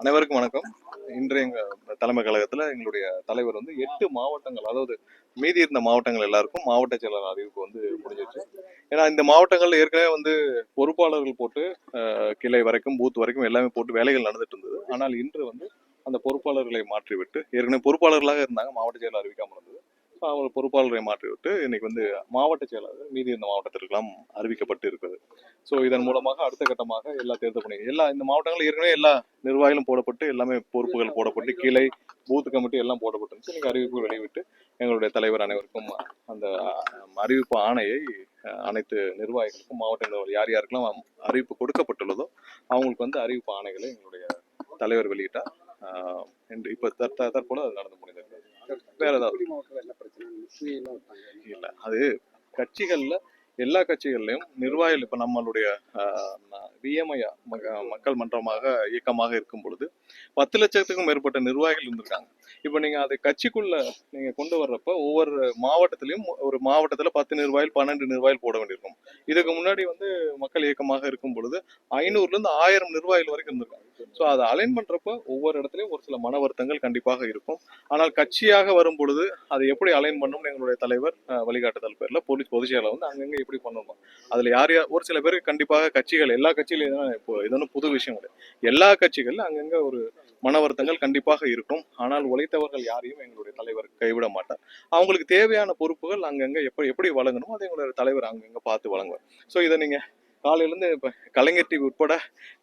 அனைவருக்கும் வணக்கம். இன்றைய எங்க தலைமை கழகத்துல எங்களுடைய தலைவர் வந்து எட்டு மாவட்டங்கள் அதாவது மீதி இருந்த மாவட்டங்கள் எல்லாருக்கும் மாவட்ட செயலாளர் அறிவிப்பு வந்து முடிஞ்சிருச்சு. ஏன்னா இந்த மாவட்டங்கள்ல ஏற்கனவே வந்து பொறுப்பாளர்கள் போட்டு கிளை வரைக்கும் பூத் வரைக்கும் எல்லாமே போட்டு வேலைகள் நடந்துட்டு இருந்தது. ஆனால் இன்று வந்து அந்த பொறுப்பாளர்களை மாற்றிவிட்டு ஏற்கனவே பொறுப்பாளர்களாக இருந்தாங்க மாவட்ட செயலர் அறிவிக்காமல் இருந்தது. அவங்க பொறுப்பாளரை மாற்றிவிட்டு இன்னைக்கு வந்து மாவட்ட செயலாளர் மீதி இருந்த மாவட்டத்திற்கெல்லாம் அறிவிக்கப்பட்டு இருக்கிறது. ஸோ இதன் மூலமாக அடுத்த கட்டமாக எல்லா தேர்தல் பணி எல்லா இந்த மாவட்டங்கள் ஏற்கனவே எல்லா நிர்வாகிகளும் போடப்பட்டு எல்லாமே பொறுப்புகள் போடப்பட்டு கிளை பூத் கமிட்டி எல்லாம் போடப்பட்டுருந்துச்சு இன்னைக்கு அறிவிப்பு வெளியிட்டு எங்களுடைய தலைவர் அனைவருக்கும் அந்த அறிவிப்பு ஆணையை அனைத்து நிர்வாகிகளுக்கும் மாவட்ட நிர்வாகிகள் யார் யாருக்கெல்லாம் அறிவிப்பு கொடுக்கப்பட்டுள்ளதோ அவங்களுக்கு வந்து அறிவிப்பு ஆணைகளை எங்களுடைய தலைவர் வெளியிட்டார். ஆஹ், இன்று இப்போ தற்ப தற்போது அது நடந்து முடிந்திருக்கிறது வேற ஏதாவது? இல்ல அது கட்சிகள்ல எல்லா கட்சிகள்லயும் நிர்வாகிகள் இப்ப நம்மளுடைய விஎம்ஐ மக்கள் மன்றமாக இயக்கமாக இருக்கும் பொழுது பத்து லட்சத்துக்கும் மேற்பட்ட நிர்வாகிகள் இருந்திருக்காங்க. இப்போ நீங்க அதை கட்சிக்குள்ள நீங்க கொண்டு வர்றப்ப ஒவ்வொரு மாவட்டத்திலையும் ஒரு மாவட்டத்தில் பத்து நிர்வாகிகள் பன்னெண்டு நிர்வாகிகள் போட வேண்டியிருக்கும். இதுக்கு முன்னாடி வந்து மக்கள் இயக்கமாக இருக்கும் பொழுது ஐநூறுல இருந்து ஆயிரம் நிர்வாகிகள் வரைக்கும் இருந்திருக்காங்க. ஸோ அதை அலைன் பண்ணுறப்ப ஒவ்வொரு இடத்துலயும் ஒரு சில மன வருத்தங்கள் கண்டிப்பாக இருக்கும். ஆனால் கட்சியாக வரும் பொழுது அதை எப்படி அலைன் பண்ணணும்னு எங்களுடைய தலைவர் அஹ், வழிகாட்டுதல் பேர்ல போலீஸ் பொதுச் செயலாளர் வந்து அங்கங்கே எப்படி பண்ணணும்? அதுல யார் யார் ஒரு சில பேருக்கு கண்டிப்பாக கட்சிகள் எல்லா கட்சியிலும் இதெல்லாம் இப்போ இது புது விஷயம் கிடையாது எல்லா கட்சிகளும் அங்கங்க ஒரு மன வருத்தங்கள் கண்டிப்பாக இருக்கும். ஆனால் உழைத்தவர்கள் யாரையும் எங்களுடைய தலைவர் கைவிட மாட்டார். அவங்களுக்கு தேவையான பொறுப்புகள் அங்கங்க எப்படி எப்படி வழங்கணும் அதை எங்களுடைய தலைவர் அங்கங்க பார்த்து வழங்குவார். ஸோ இதை நீங்க காலையிலேருந்து இப்போ கலைஞர் டிவி உட்பட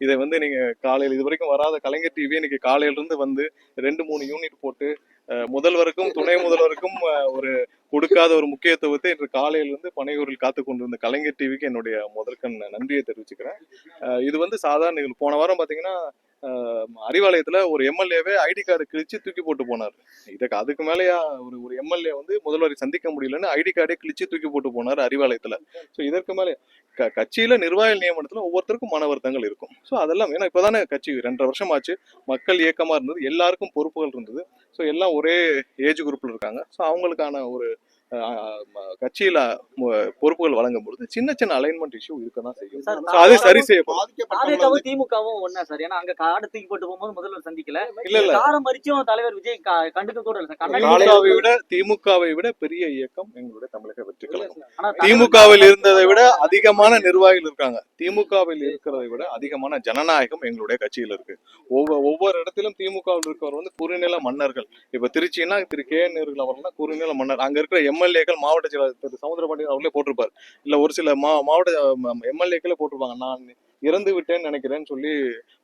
இதை வந்து நீங்க காலையில் இது வரைக்கும் வராத கலைஞர் டிவி இன்னைக்கு காலையிலேருந்து வந்து ரெண்டு மூணு யூனிட் போட்டு முதல்வருக்கும் துணை முதல்வருக்கும் ஒரு கொடுக்காத ஒரு முக்கியத்துவத்தை இன்று காலையில இருந்து பனையூரில் காத்து கொண்டிருந்த கலைஞர் டிவிக்கு என்னுடைய முதற்கண் நன்றியை தெரிவிச்சுக்கிறேன். இது வந்து சாதாரண நிகழ்வு போன வாரம் பாத்தீங்கன்னா அறிவாலயத்துல ஒரு எம்எல்ஏவே ஐடி கார்டு கிழிச்சு தூக்கி போட்டு போனார். இதுக்கு அதுக்கு மேலேயா ஒரு ஒரு எம்எல்ஏ வந்து முதல்வரை சந்திக்க முடியலன்னு ஐடி கார்டே கிழிச்சு தூக்கி போட்டு போனார் அறிவாலயத்துல. ஸோ இதற்கு மேலே க கட்சியில நிர்வாக நியமனத்துல ஒவ்வொருத்தருக்கும் மன வருத்தங்கள் இருக்கும். ஸோ அதெல்லாம் ஏன்னா இப்போதானே கட்சி ரெண்டரை வருஷம் ஆச்சு மக்கள் இயக்கமா இருந்தது எல்லாருக்கும் பொறுப்புகள் இருந்தது. ஸோ எல்லாம் ஒரே ஏஜ் குரூப்ல இருக்காங்க. ஸோ அவங்களுக்கான ஒரு கட்சியில பொறுப்புகள் வழங்கும் பொழுது சின்ன சின்ன அலைன்மெண்ட் இஷ்யூ இருக்க தான் செய்யும் அது சரி செய்யப்படும். திமுகவும் ஒண்ணா சார். ஏன்னா அங்க காடு தூக்கி போட்டு போகும்போது முதல்வர் சந்திக்கல. இல்ல இல்ல காரம் மறிச்சும் தலைவர் விஜய் கண்டுக்க கூட திமுகவை விட திமுகவை விட பெரிய இயக்கம் எங்களுடைய தமிழக வெற்றி கழகம். ஆனா திமுகவில் இருந்ததை விட அதிகமான நிர்வாகிகள் இருக்காங்க. திமுகவில் இருக்கிறதை விட அதிகமான ஜனநாயகம் எங்களுடைய கட்சியில் இருக்கு. ஒவ்வொரு ஒவ்வொரு இடத்திலும் திமுகவில் இருக்கிறவர் வந்து குறுநில மன்னர்கள். இப்ப திருச்சின்னா திரு கே நேர்கள் அவர்கள்னா குறுநில மன்னர். அங்க இருக்கிற எம்எல்ஏக்கள் மாவட்ட செயலாளர் திரு சமுத்திரபாண்டியன் அவர்களே போட்டிருப்பார். இல்ல ஒரு சில மா மாவட்ட எம்எல்ஏக்களே போட்டிருப்பாங்க. நான் இறந்து விட்டேன்னு நினைக்கிறேன்னு சொல்லி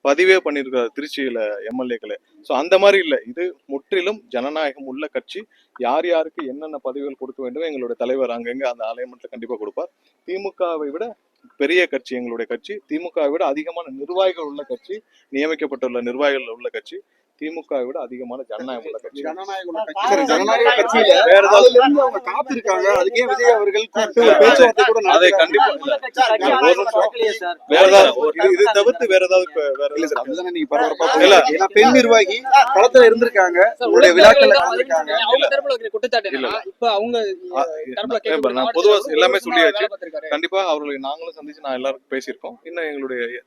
பதிவே பண்ணியிருக்காரு திருச்சியில எம்எல்ஏக்களே. ஸோ அந்த மாதிரி இல்லை. இது முற்றிலும் ஜனநாயகம் உள்ள கட்சி. யார் யாருக்கு என்னென்ன பதவிகள் கொடுக்க வேண்டும் எங்களுடைய தலைவர் அங்கங்க அந்த அலைன்மெண்ட்ல கண்டிப்பாக கொடுப்பார். திமுகவை விட பெரிய கட்சி எங்களுடைய கட்சி. திமுகவை விட அதிகமான நிர்வாகிகள் உள்ள கட்சி. நியமிக்கப்பட்டுள்ள நிர்வாகிகள் உள்ள கட்சி. திமுகவை விட அதிகமான ஜனநாயகம் உள்ள கட்சி. ஜனநாயக கட்சி. கட்சியில வேற ஏதாவது அவங்க காத்திருக்காங்க. அதுக்கே விஜய் அவர்கள் பேச்சுவார்த்தை கூட அதை. கண்டிப்பா கட்சி கட்சி வேற ஏதாவது இது- தவிர்த்து வேற ஏதாவது வேற இல்ல சார் அதுதானே நீங்க பரபரப்பா இல்ல. ஏன்னா பெண் நிர்வாகி களத்துல இருந்திருக்காங்க. உங்களுடைய கேட்கப்பட்ட நான் பொதுவா எல்லாமே சொல்லியாச்சு. கண்டிப்பா அவர்களை நாங்களும் சந்திச்சு நான் எல்லாருக்கும் பேசியிருக்கோம். இன்னும் எங்களுடைய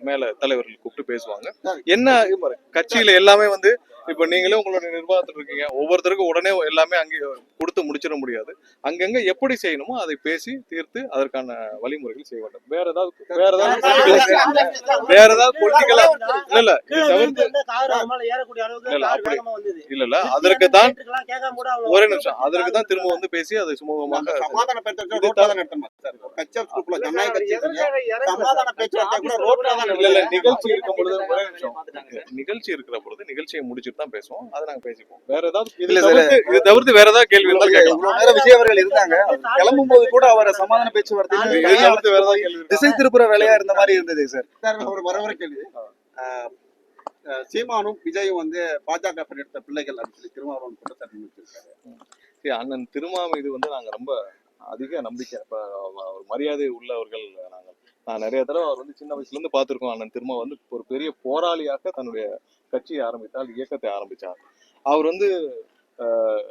மேல தலைவர்கள் கூப்பிட்டு பேசுவாங்க. என்ன இப்ப கட்சியில எல்லாமே வந்து இப்ப நீங்களே உங்களுடைய நிர்வாகத்தில் இருக்கீங்க. ஒவ்வொருத்தருக்கும் உடனே எல்லாமே அங்கே கொடுத்து முடிச்சிட முடியாது. அங்கங்க எப்படி செய்யணுமோ அதை பேசி தீர்த்து அதற்கான வழிமுறைகள் செய்ய வேண்டும். வேற ஏதாவது வேற ஏதாவது வேற ஏதாவது பொலிட்டிக்கலா இல்ல இல்ல தவிர்த்து இல்ல, அப்படி- இல்ல இல்ல அதற்கு தான் ஒரே நிமிஷம். அதற்கு தான் திரும்ப வந்து பேசி அதை சுமூகமாக நிகழ்ச்சி இருக்கும் பொழுது நிகழ்ச்சி இருக்கிற பொழுது நிகழ்ச்சியை முடிச்சிட்டு தான் பேசுவோம். அதை நாங்க பேசிப்போம். வேற ஏதாவது இது இல்ல சார். தவிர்த்து இது தவிர்த்து வேற ஏதாவது கேள்வி இருந்தா கேட்கலாம். நேரம் விஜய் அவர்கள் இருந்தாங்க அவர் கிளம்பும் போது கூட அவரை சமாதான பேச்சுவார்த்தை இது தவிர்த்து வேற ஏதாவது கேள்வி இருக்கா? திசை திருப்புற வேலையா இருந்த மாதிரி இருந்தது சார் சார் ஒரு வரவர கேள்வி. ஆஹ் ஆஹ் சீமானும் விஜயும் வந்து பாஜக எடுத்த பிள்ளைகள் அப்படின்னு சொல்லி திருமாவளவன் குற்றச்சாட்டு வச்சிருக்காரு சரி, அண்ணன் திருமாவை இது வந்து நாங்க ரொம்ப அதிக நம்பிக்கை. இப்ப ஒரு மரியாதை உள்ளவர்கள் நான் நிறைய தடவை அவர் வந்து சின்ன வயசுல இருந்து பார்த்திருக்கோம் அண்ணன். திருமா வந்து ஒரு பெரிய போராளியாக தன்னுடைய கட்சியை ஆரம்பித்தால் இயக்கத்தை ஆரம்பிச்சார். அவர் வந்து ஆஹ்,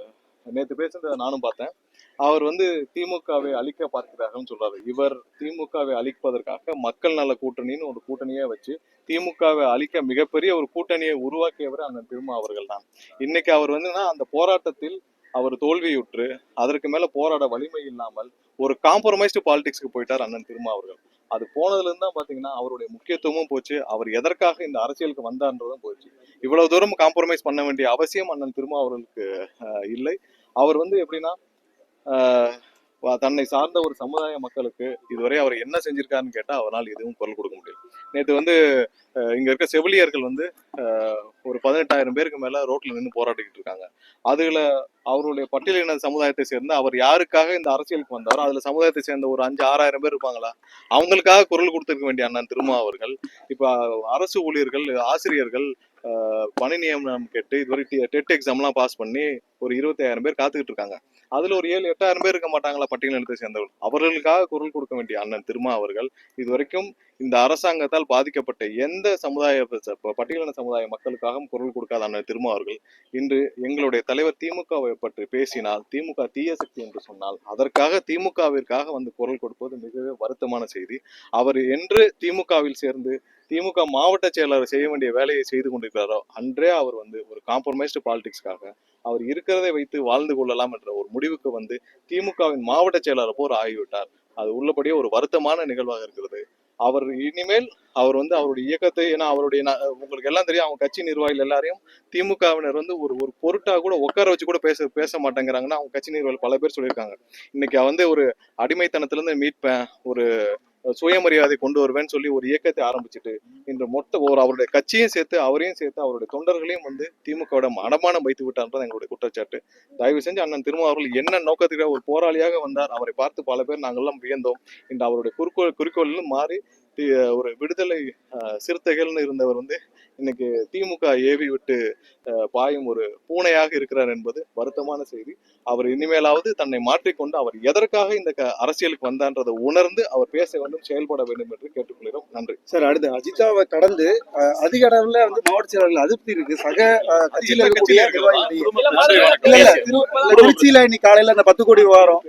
நேத்து பேசுனத நானும் பார்த்தேன். அவர் வந்து திமுகவை அழிக்க பார்க்கிறார்கள் சொல்றாரு. இவர் திமுகவை அழிப்பதற்காக மக்கள் நல கூட்டணின்னு ஒரு கூட்டணியே வச்சு திமுகவை அழிக்க மிகப்பெரிய ஒரு கூட்டணியை உருவாக்கியவர் அண்ணன் திருமா அவர்கள் தான் இன்னைக்கு அவர் வந்துன்னா அந்த போராட்டத்தில் அவர் தோல்வியுற்று அதற்கு மேல போராட வலிமை இல்லாமல் ஒரு காம்ப்ரமைஸ்டு பாலிடிக்ஸ்க்கு போயிட்டார் அண்ணன் திருமா அவர்கள். அது போனதுல இருந்தா பாத்தீங்கன்னா அவருடைய முக்கியத்துவமும் போச்சு. அவர் எதற்காக இந்த அரசியலுக்கு வந்தார்ன்றதும் போச்சு. இவ்வளவு தூரம் காம்ப்ரமைஸ் பண்ண வேண்டிய அவசியம் அண்ணன் திருமா அவர்களுக்கு இல்லை. அவர் வந்து எப்படின்னா ஆஹ், தன்னை சார்ந்த ஒரு சமுதாய மக்களுக்கு இதுவரை அவர் என்ன செஞ்சிருக்காருன்னு கேட்டா அவரால் எதுவும் குரல் கொடுக்க முடியும் நேற்று வந்து இங்க இருக்க செவிலியர்கள் வந்து ஒரு பதினெட்டாயிரம் பேருக்கு மேல ரோட்ல நின்று போராடிக்கிட்டு இருக்காங்க. அதுல அவருடைய பட்டியலின சமுதாயத்தை சேர்ந்த அவர் யாருக்காக இந்த அரசியலுக்கு வந்தாரோ அதுல சமுதாயத்தை சேர்ந்த ஒரு அஞ்சு ஆறாயிரம் பேர் இருப்பாங்களா? அவங்களுக்காக குரல் கொடுத்திருக்க வேண்டிய அண்ணன் திருமா அவர்கள் இப்ப அரசு ஊழியர்கள் ஆசிரியர்கள் பணி நியமனம் கேட்டு இதுவரை டெட் எக்ஸாம்லாம் பாஸ் பண்ணி ஒரு இருபத்தாயிரம் பேர் காத்துக்கிட்டு இருக்காங்க. அதுல ஒரு ஏழு எட்டாயிரம் பேர் இருக்க மாட்டாங்களா பட்டியலினத்தை சேர்ந்தவர்கள்? அவர்களுக்காக குரல் கொடுக்க வேண்டிய அண்ணன் திருமா அவர்கள் இது வரைக்கும் இந்த அரசாங்கத்தால் பாதிக்கப்பட்ட எந்த சமுதாய பட்டியலின சமுதாய மக்களுக்காகவும் குரல் கொடுக்காத அண்ணன் திருமா அவர்கள் இன்று எங்களுடைய தலைவர் திமுகவை பற்றி பேசினால் திமுக தீய சக்தி என்று சொன்னால் அதற்காக திமுகவிற்காக வந்து குரல் கொடுப்பது மிகவே வருத்தமான செய்தி. அவர் என்று திமுகவில் சேர்ந்து திமுக மாவட்ட செயலாளர் செய்ய வேண்டிய வேலையை செய்து கொண்டிருக்கிறாரோ அன்றே அவர் வந்து ஒரு காம்ப்ரமைஸ்டு பாலிடிக்ஸ்க்காக அவர் இருக்கிறதை வைத்து வாழ்ந்து கொள்ளலாம் என்ற ஒரு முடிவுக்கு வந்து திமுகவின் மாவட்ட செயலாளர் போர் ஆகிவிட்டார். அது உள்ளபடியே ஒரு வருத்தமான நிகழ்வாக இருக்கிறது. அவர் இனிமேல் அவர் வந்து அவருடைய இயக்கத்தை ஏன்னா அவருடைய உங்களுக்கு எல்லாம் தெரியும் அவங்க கட்சி நிர்வாகிகள் எல்லாரையும் திமுகவினர் வந்து ஒரு ஒரு பொருட்டா கூட உட்கார வச்சு கூட பேச பேச மாட்டேங்கிறாங்கன்னா அவங்க கட்சி நிர்வாகிகள் பல பேர் சொல்லியிருக்காங்க. இன்னைக்கு வந்து ஒரு அடிமைத்தனத்துல இருந்து மீட்பேன் ஒரு சுயமரியாதை கொண்டு வருவேன்னு சொல்லி ஒரு இயக்கத்தை ஆரம்பிச்சுட்டு இன்று மொத்த ஒரு அவருடைய கட்சியும் சேர்த்து அவரையும் சேர்த்து அவருடைய தொண்டர்களையும் வந்து திமுகவோட மனமானம் வைத்து விட்டார்ன்றது எங்களுடைய குற்றச்சாட்டு. தயவு செஞ்சு அண்ணன் திரும்ப அவர்கள் என்ன நோக்கத்துக்காக ஒரு போராளியாக வந்தார் அவரை பார்த்து பல பேர் நாங்கள்லாம் வியந்தோம். இன்று அவருடைய குறிக்கோள் குறிக்கோளிலும் மாறி ஒரு விடுதலை அஹ், சிறுத்தைகள்னு இருந்தவர் வந்து இன்னைக்கு திமுக ஏவி விட்டு பாயும் ஒரு பூனையாக இருக்கிறார் என்பது வருத்தமான செய்தி அவர் இனிமேலாவது தன்னை மாற்றிக்கொண்டு அவர் எதற்காக இந்த அரசியலுக்கு வந்தான்றதை உணர்ந்து அவர் பேச வேண்டும் செயல்பட வேண்டும் என்று கேட்டுக்கொள்கிறோம் நன்றி சார் அடுத்து அஜிதாவை கடந்து அஹ், அதிக அளவுல வந்து மாவட்ட செயலாளர்கள் அதிருப்தி இருக்கு சக அஹ், கட்சியில இருக்கக்கூடிய திருச்சியில இன்னைக்கு காலையில அந்த பத்து கோடி விவகாரம்